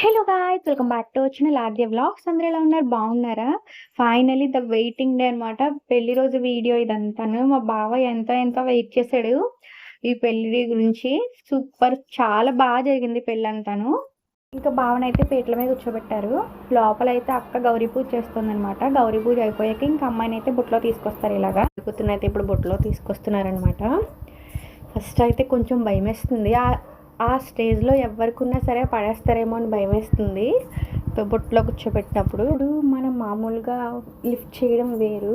Hello guys welcome back to వచ్చిన లాద్య vlogs అందరూ ఎలా ఉన్నారు? బాగున్నారా? ఫైనలీ ద వెయిటింగ్ డే అనమాట పెళ్ళి రోజు వీడియో ఇదంతాను. మా బావ ఎంతో ఎంతో వెయిట్ చేశాడు. ఈ పెళ్ళి గురించి సూపర్ చాలా బాగా జరిగింది పెళ్ళి అంతాను ఇంకా బావనైతే పీటల మీద కూర్చోబెట్టారు. లోపల అయితే అక్క గౌరీ పూజ చేస్తుంది అనమాట గౌరీ పూజ అయిపోయాక ఇంకా అమ్మాయిని అయితే బుట్టలో తీసుకొస్తారు ఇలాగా. కూతురు ఇప్పుడు బుట్టలో తీసుకొస్తున్నారనమాట ఫస్ట్ అయితే కొంచెం భయం వేస్తుంది ఆ స్టేజ్లో ఎవరికున్నా సరే పడేస్తారేమో అని భయం వేస్తుంది బుట్టలో కూర్చోబెట్టినప్పుడు ఇప్పుడు మనం మామూలుగా లిఫ్ట్ చేయడం వేరు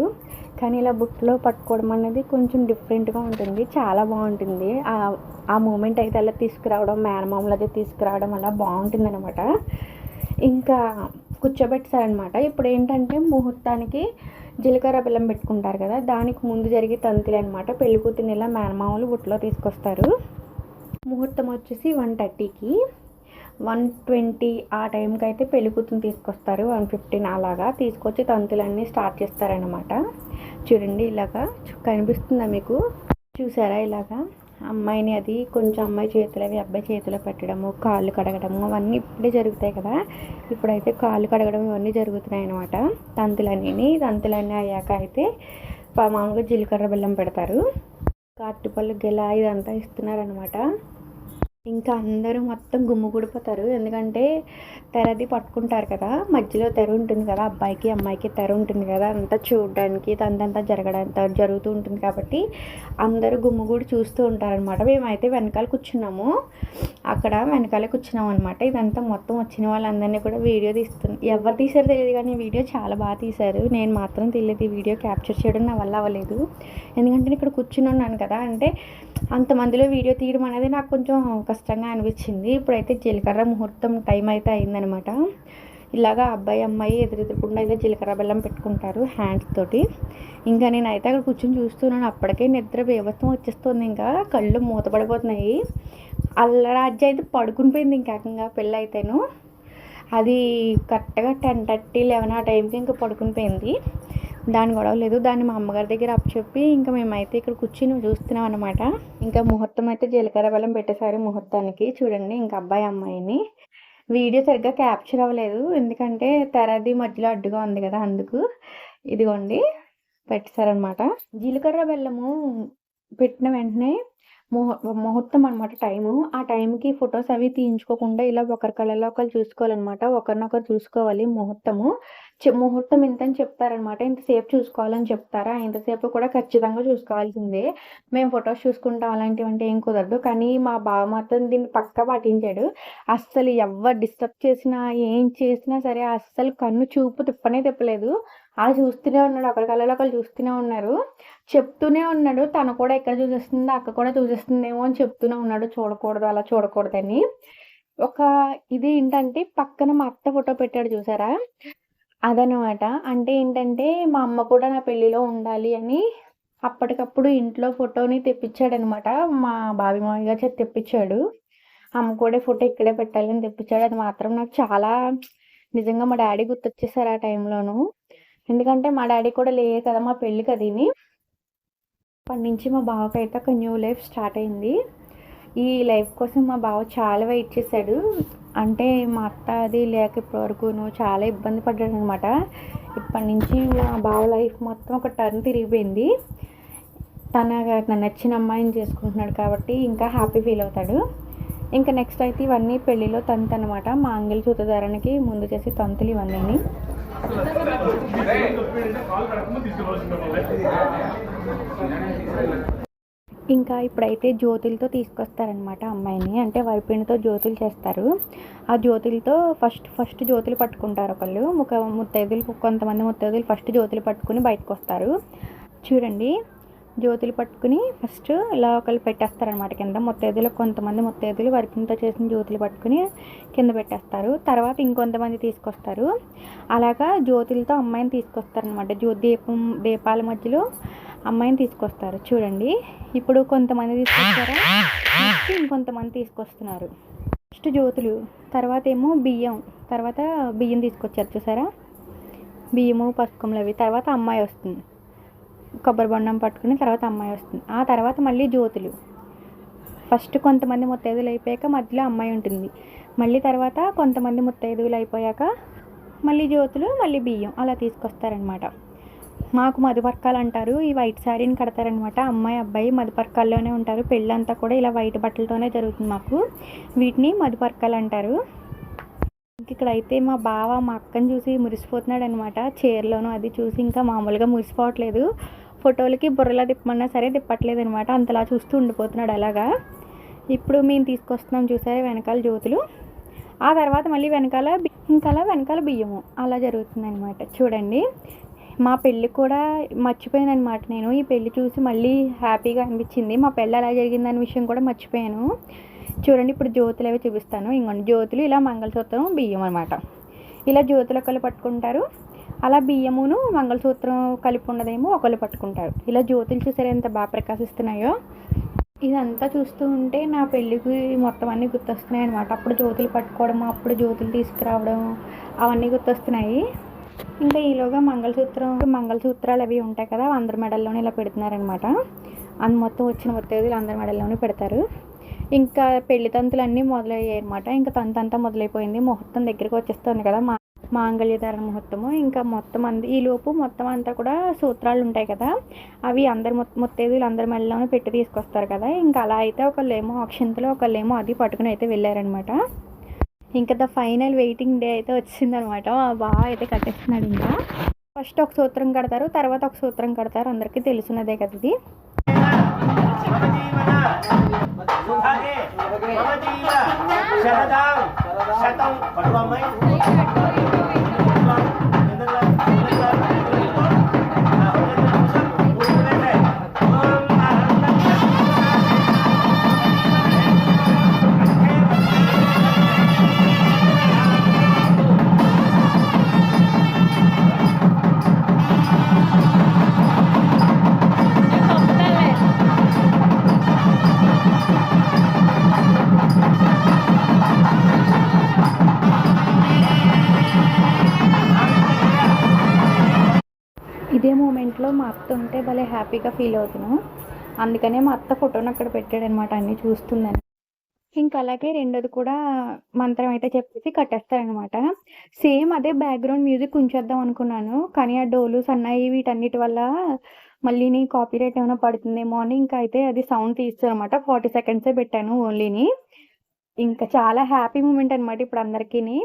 కానీ ఇలా బుట్టలో పట్టుకోవడం అనేది కొంచెం డిఫరెంట్గా ఉంటుంది. చాలా బాగుంటుంది. ఆ ఆ మూమెంట్ అయితే అలా తీసుకురావడం మేనమామలు అది తీసుకురావడం అలా బాగుంటుంది అనమాట ఇంకా కూర్చోబెట్టారనమాట ఇప్పుడు ఏంటంటే ముహూర్తానికి జీలకర్ర బెల్లం పెట్టుకుంటారు కదా దానికి ముందు జరిగే తంతులు అనమాట పెళ్ళి ఇలా మేనమామలు బుట్టలో తీసుకొస్తారు. ముహూర్తం వచ్చేసి వన్ థర్టీకి. వన్ ట్వంటీ ఆ టైంకి అయితే పెళ్ళికూతురు తీసుకొస్తారు. వన్ ఫిఫ్టీన్ అలాగా తీసుకొచ్చి తంతులన్నీ స్టార్ట్ చేస్తారనమాట చూడండి ఇలాగా కనిపిస్తుందా మీకు? చూసారా ఇలాగా? అమ్మాయిని అది కొంచెం అమ్మాయి చేతులు అవి అబ్బాయి చేతిలో పెట్టడము కాళ్ళు కడగడము అవన్నీ ఇప్పుడే జరుగుతాయి కదా? ఇప్పుడైతే కాళ్ళు కడగడం ఇవన్నీ జరుగుతున్నాయి అనమాట తంతులన్నీ తంతులన్నీ అయ్యాక అయితే మామూలుగా జీలకర్ర బెల్లం పెడతారు. అరటిపళ్ళు గెల ఇదంతా ఇస్తున్నారనమాట ఇంకా అందరూ మొత్తం గుమ్ముగూడిపోతారు ఎందుకంటే తెరది పట్టుకుంటారు కదా మధ్యలో తెర ఉంటుంది కదా అబ్బాయికి అమ్మాయికి తెర ఉంటుంది కదా అంతా చూడడానికి తంతంతా జరగడానికి జరుగుతూ ఉంటుంది కాబట్టి అందరూ గుమ్ముగూడి చూస్తూ ఉంటారనమాట మేమైతే వెనకాల కూర్చున్నాము. అక్కడ వెనకాలే కూర్చున్నాం అనమాట ఇదంతా మొత్తం వచ్చిన వాళ్ళందరినీ కూడా వీడియో తీస్తుంది ఎవరు తీసారో తెలియదు కానీ వీడియో చాలా బాగా తీశారు. నేను మాత్రం తెలియదు ఈ వీడియో క్యాప్చర్ చేయడం నా వల్ల అవ్వలేదు. ఎందుకంటే నేను ఇక్కడ కూర్చుని ఉన్నాను కదా అంటే అంతమందిలో వీడియో తీయడం అనేది నాకు కొంచెం కష్టంగా అనిపించింది. ఇప్పుడైతే జీలకర్ర ముహూర్తం టైం అయితే అయిందనమాట ఇలాగా అబ్బాయి అమ్మాయి ఎదురెదురకుండా అయితే జీలకర్ర బెల్లం పెట్టుకుంటారు హ్యాండ్స్ తోటి. ఇంకా నేనైతే అక్కడ కూర్చొని చూస్తున్నాను. అప్పటికే నిద్ర బీభత్సం వచ్చేస్తుంది ఇంకా. కళ్ళు మూతపడిపోతున్నాయి. అల్లరాజ్య అయితే పడుకుని పోయింది ఇంకా ఏకంగా పెళ్ళి అయితేను అది కరెక్ట్గా టెన్ థర్టీ లెవెన్ ఆ టైంకి ఇంకా పడుకుని పోయింది దాని గొడవ లేదు. దాన్ని మా అమ్మగారి దగ్గర అప్పచెప్పి ఇంకా మేమైతే ఇక్కడ కూర్చుని చూస్తున్నాం అనమాట ఇంకా ముహూర్తం అయితే జీలకర్ర బెల్లం పెట్టేసారి ముహూర్తానికి. చూడండి ఇంకా అబ్బాయి అమ్మాయిని. వీడియో సరిగ్గా క్యాప్చర్ అవ్వలేదు. ఎందుకంటే తెరది మధ్యలో అడ్డుగా ఉంది కదా అందుకు. ఇదిగోండి పెట్టేశారనమాట జీలకర్ర బెల్లము పెట్టిన వెంటనే ముహూ ముహూర్తం అనమాట టైము. ఆ టైంకి ఫొటోస్ అవి తీయించుకోకుండా ఇలా ఒకరి కళ్ళలో ఒకరు చూసుకోవాలన్నమాట. ఒకరినొకరు చూసుకోవాలి ముహూర్తము. ముహూర్తం ఇంత అని చెప్తారనమాట ఇంతసేపు చూసుకోవాలని చెప్తారా? ఇంతసేపు కూడా ఖచ్చితంగా చూసుకోవాల్సిందే. మేము ఫొటోస్ చూసుకుంటాం అలాంటివి అంటే ఏం కుదరదు. కానీ మా బావ మాత్రం దీన్ని పక్క పాటించాడు. అస్సలు ఎవరు డిస్టర్బ్ చేసినా ఏం చేసినా సరే అస్సలు కన్ను చూపు తిప్పనే తిప్పలేదు. అలా చూస్తూనే ఉన్నాడు. ఒకరి కళ్ళలో ఒకరు చూస్తూనే ఉన్నారు. చెప్తూనే ఉన్నాడు. తను కూడా ఎక్కడ చూసేస్తుంది? అక్క కూడా చూసేస్తుందేమో అని చెప్తూనే ఉన్నాడు. చూడకూడదు అలా చూడకూడదని. ఒక ఇది ఏంటంటే పక్కన మా అత్త ఫోటో పెట్టాడు చూసారా? అదనమాట. అంటే ఏంటంటే మా అమ్మ కూడా నా పెళ్ళిలో ఉండాలి అని అప్పటికప్పుడు ఇంట్లో ఫోటోని తెప్పించాడనమాట. మా బావి మామయ్య గారు తెప్పించాడు. అమ్మ కూడా ఫోటో ఇక్కడే పెట్టాలని తెప్పించాడు. అది మాత్రం నాకు చాలా నిజంగా మా డాడీ గుర్తొచ్చేసారు ఆ టైంలోను. ఎందుకంటే మా డాడీ కూడా లేదు కదా మా పెళ్ళి కదీని. అప్పటి నుంచి మా బావకైతే ఒక న్యూ లైఫ్ స్టార్ట్ అయింది. ఈ లైఫ్ కోసం మా బావ చాలా వెయిట్ చేశాడు. అంటే మా అత్త అది లేక ఇప్పటివరకు నువ్వు చాలా ఇబ్బంది పడ్డాడు అనమాట ఇప్పటి నుంచి మా బావ లైఫ్ మొత్తం ఒక టర్న్ తిరిగిపోయింది. తన నచ్చిన అమ్మాయిని చేసుకుంటున్నాడు కాబట్టి ఇంకా హ్యాపీ ఫీల్ అవుతాడు. ఇంకా నెక్స్ట్ అయితే ఇవన్నీ పెళ్ళిలో తంతు అనమాట మా అంగిలి చూతదారానికి ముందు చేసి తంతులు ఇవన్నీ ఇంకా ఇప్పుడైతే జ్యోతులతో తీసుకొస్తారనమాట అమ్మాయిని. అంటే వరిపిండితో జ్యోతులు చేస్తారు. ఆ జ్యోతులతో ఫస్ట్ ఫస్ట్ జ్యోతులు పట్టుకుంటారు ఒకళ్ళు. ఒక ముత్తైదులు కొంతమంది ముత్తైదులు ఫస్ట్ జ్యోతులు పట్టుకుని బయటకు వస్తారు చూడండి జ్యోతులు పట్టుకుని ఫస్ట్ ఇలా ఒకళ్ళు పెట్టేస్తారనమాట కింద. ముత్తైదులు కొంతమంది ముత్తైదులు వరిపిండితో చేసిన జ్యోతులు పట్టుకుని కింద పెట్టేస్తారు. తర్వాత ఇంకొంతమంది తీసుకొస్తారు. అలాగా జ్యోతులతో అమ్మాయిని తీసుకొస్తారనమాట జ్యోతి దీపం దీపాల మధ్యలో అమ్మాయిని తీసుకొస్తారు. చూడండి. ఇప్పుడు కొంతమంది తీసుకొస్తారా? ఇంకొంతమంది తీసుకొస్తున్నారు. ఫస్ట్ జ్యోతులు. తర్వాత ఏమో బియ్యం. తర్వాత బియ్యం తీసుకొచ్చారు చూసారా? బియ్యము పసుకములు అవి. తర్వాత అమ్మాయి వస్తుంది. కొబ్బరి బొండం పట్టుకుని తర్వాత అమ్మాయి వస్తుంది. ఆ తర్వాత మళ్ళీ జ్యోతులు. ఫస్ట్ కొంతమంది ముత్తైదులు అయిపోయాక మధ్యలో అమ్మాయి ఉంటుంది. మళ్ళీ తర్వాత కొంతమంది ముత్తైదువులు అయిపోయాక మళ్ళీ జ్యోతులు మళ్ళీ బియ్యం. అలా తీసుకొస్తారనమాట మాకు మధుపర్కాలు అంటారు ఈ వైట్ శారీని కడతారనమాట. అమ్మాయి అబ్బాయి మధుపర్కాల్లోనే ఉంటారు. పెళ్ళంతా కూడా ఇలా వైట్ బట్టలతోనే జరుగుతుంది మాకు. వీటిని మధుపర్కాలు అంటారు ఇక్కడైతే ఇక్కడ అయితే మా బావ మా అక్కని చూసి మురిసిపోతున్నాడు అనమాట చీరలోనూ అది చూసి ఇంకా మామూలుగా మురిసిపోవట్లేదు. ఫోటోలకి బుర్రలా తిప్పమన్నా సరే తిప్పట్లేదు అనమాట అంతలా చూస్తూ ఉండిపోతున్నాడు అలాగా. ఇప్పుడు మేము తీసుకొస్తున్నాం చూసారా వెనకాల జ్యోతులు. ఆ తర్వాత మళ్ళీ వెనకాల బి- ఇంకా అలా వెనకాల బియ్యము. అలా జరుగుతుంది అనమాట చూడండి. మా పెళ్ళి కూడా మర్చిపోయాను అనమాట నేను. ఈ పెళ్ళి చూసి మళ్ళీ హ్యాపీగా అనిపించింది. మా పెళ్ళి ఎలా జరిగిందనే విషయం కూడా మర్చిపోయాను. చూడండి ఇప్పుడు జ్యోతులు అవి చూపిస్తాను. ఇంకొండి జ్యోతులు ఇలా మంగళసూత్రం బియ్యం అనమాట ఇలా జ్యోతులు ఒకళ్ళు పట్టుకుంటారు. అలా బియ్యమును మంగళసూత్రం కలిపి ఉన్నదేమో ఒకళ్ళు పట్టుకుంటారు. ఇలా జ్యోతులు చూసారు ఎంత బాగా ప్రకాశిస్తున్నాయో. ఇదంతా చూస్తూ ఉంటే నా పెళ్ళికి మొత్తం అన్నీ గుర్తొస్తున్నాయి అనమాట అప్పుడు జ్యోతులు పట్టుకోవడం అప్పుడు జ్యోతులు తీసుకురావడం అవన్నీ గుర్తొస్తున్నాయి. ఇంకా ఈలోగా మంగళసూత్రం మంగళసూత్రాలు అవి ఉంటాయి కదా అందరి మెడల్లోనే ఇలా పెడుతున్నారనమాట. అందు మొత్తం వచ్చిన ముత్తైదులు అందరి మెడల్లోనే పెడతారు. ఇంకా పెళ్ళి తంతులు అన్నీ మొదలయ్యాయి అనమాట ఇంకా తంతు అంతా మొదలైపోయింది. ముహూర్తం దగ్గరికి వచ్చేస్తుంది కదా మా మాంగళ్యధారణ ముహూర్తము. ఇంకా మొత్తం అంది ఈ లోపు మొత్తం అంతా కూడా సూత్రాలు ఉంటాయి కదా అవి అందరి ముత్తేదులు అందరి మెడలోనే పెట్టి తీసుకొస్తారు కదా. ఇంకా అలా అయితే ఒకళ్ళేమో అక్షంతలో ఒకళ్ళేమో అది పట్టుకుని అయితే వెళ్ళారనమాట ఇంకా ద ఫైనల్ వెయిటింగ్ డే అయితే వచ్చిందనమాట మా బావ అయితే కట్టేస్తున్నాడు ఇంకా ఫస్ట్ ఒక సూత్రం కడతారు తర్వాత ఒక సూత్రం కడతారు అందరికీ తెలుసున్నదే కదా ఇది సుభగే శతం ఇంట్లో మా అత్త ఉంటే భలే హ్యాపీగా ఫీల్ అవుతున్నాను అందుకనే మా అత్త ఫోటోని అక్కడ పెట్టాడనమాట అన్నీ చూస్తుందని. ఇంకా అలాగే రెండోది కూడా మంత్రం అయితే చెప్పేసి కట్టేస్తారనమాట. సేమ్ అదే బ్యాక్గ్రౌండ్ మ్యూజిక్ ఉంచేద్దాం అనుకున్నాను కానీ ఆ డోలు సన్నాయి వీటన్నిటి వల్ల మళ్ళీ నీ కాపీరైట్ ఏమైనా పడుతుందేమో అని ఇంకా అయితే అది సౌండ్ తీస్తారనమాట. అనమాట ఫార్టీ సెకండ్సే పెట్టాను ఓన్లీని. ఇంకా చాలా హ్యాపీ మూమెంట్ అనమాట ఇప్పుడు అందరికీని.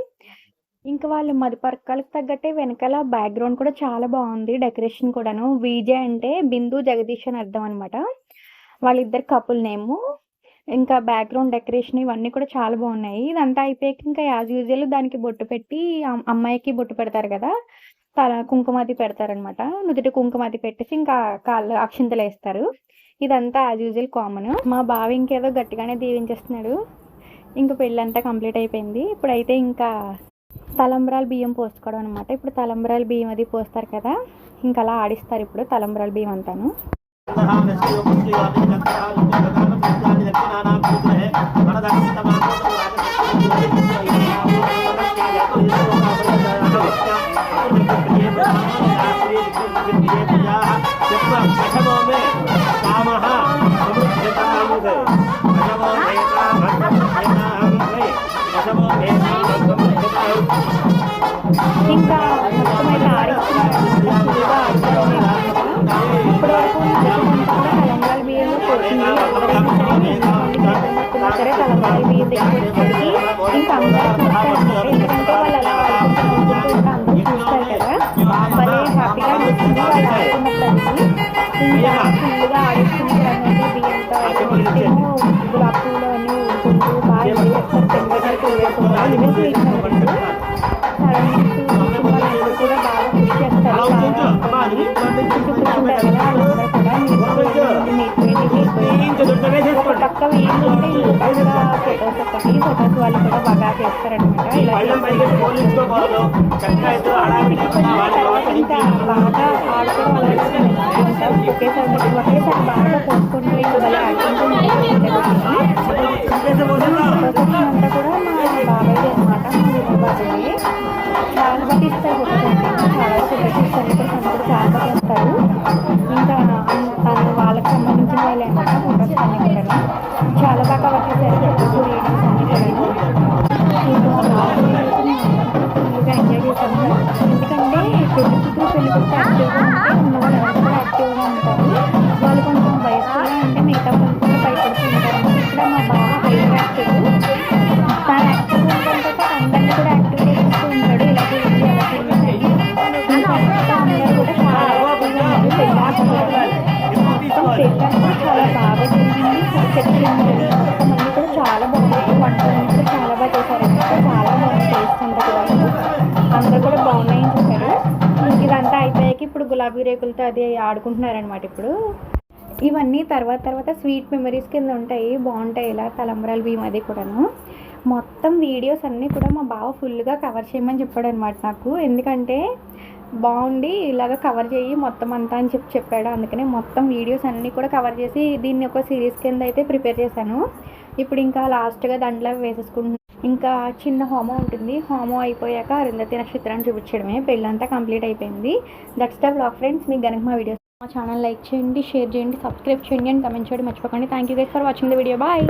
ఇంకా వాళ్ళు మరిపరకాలకు తగ్గట్టే వెనకాల బ్యాక్గ్రౌండ్ కూడా చాలా బాగుంది. డెకరేషన్ కూడాను. విజే అంటే బిందు జగదీష్ అని అర్థం అనమాట వాళ్ళిద్దరు కపుల్ నేము. ఇంకా బ్యాక్గ్రౌండ్ డెకరేషన్ ఇవన్నీ కూడా చాలా బాగున్నాయి. ఇదంతా అయిపోయాక ఇంకా యాజ్ యూజువల్ దానికి బొట్టు పెట్టి అమ్మాయికి బొట్టు పెడతారు కదా. తల కుంకుమాది పెడతారనమాట నుదుటి కుంకుమాది పెట్టేసి ఇంకా కాళ్ళు అక్షింతలు వేస్తారు. ఇదంతా యాజ్ యూజువల్ కామన్ మా బావ ఇంకేదో గట్టిగానే దీవించేస్తున్నాడు. ఇంకా పెళ్ళంతా కంప్లీట్ అయిపోయింది. ఇప్పుడైతే ఇంకా తలంబ్రాల బియ్యం పోసుకోవడం అనమాట ఇప్పుడు తలంబ్రాల బియ్యం అది పోస్తారు కదా. ఇంకా అలా ఆడిస్తారు ఇప్పుడు తలంబ్రాల బియ్యం అంతాను. ఇంకో పక్క ఫొటోస్ ఒకటి ఫొటోస్ వాళ్ళు కూడా బాగా చేస్తారండి ఇలా ఇంకా బాగా ఆడుకోవడం అలాగే ఇంకా ఒకేసారి బాగా పోసుకుంటూ ఇంకా భలే ఆడుకుంటూ ఫొటోస్ అంతా కూడా మా బాబాయ్ అనమాట మా వినోబాబాయ్ చాలా చాలా గులాబీ రేకులతో అది ఆడుకుంటున్నారనమాట ఇప్పుడు. ఇవన్నీ తర్వాత తర్వాత స్వీట్ మెమరీస్ కింద ఉంటాయి బాగుంటాయి ఇలా తలంబరాలు భీమ్ అది కూడాను. మొత్తం వీడియోస్ అన్నీ కూడా మా బావ ఫుల్గా కవర్ చేయమని చెప్పాడు అనమాట నాకు. ఎందుకంటే బాగుండి ఇలాగ కవర్ చేయి మొత్తం అంతా అని చెప్పి చెప్పాడు. అందుకనే మొత్తం వీడియోస్ అన్నీ కూడా కవర్ చేసి దీన్ని ఒక సిరీస్ కింద అయితే ప్రిపేర్ చేశాను. ఇప్పుడు ఇంకా లాస్ట్గా దాంట్లో వేసేసుకుంటున్నాను ఇంకా చిన్న హోమం ఉంటుంది. హోమం అయిపోయాక అరుంధతి నక్షత్రాన్ని చూపించడమే. పెళ్ళంతా కంప్లీట్ అయిపోయింది. దట్స్ ద బ్లాగ్ ఫ్రెండ్స్ మీకు కనుక మా వీడియోస్ మా ఛానల్ లైక్ చేయండి షేర్ చేయండి సబ్స్క్రైబ్ చేయండి అండ్ కమెంట్ చేయడం. మర్చిపోకండి. Thank you guys for watching the video bye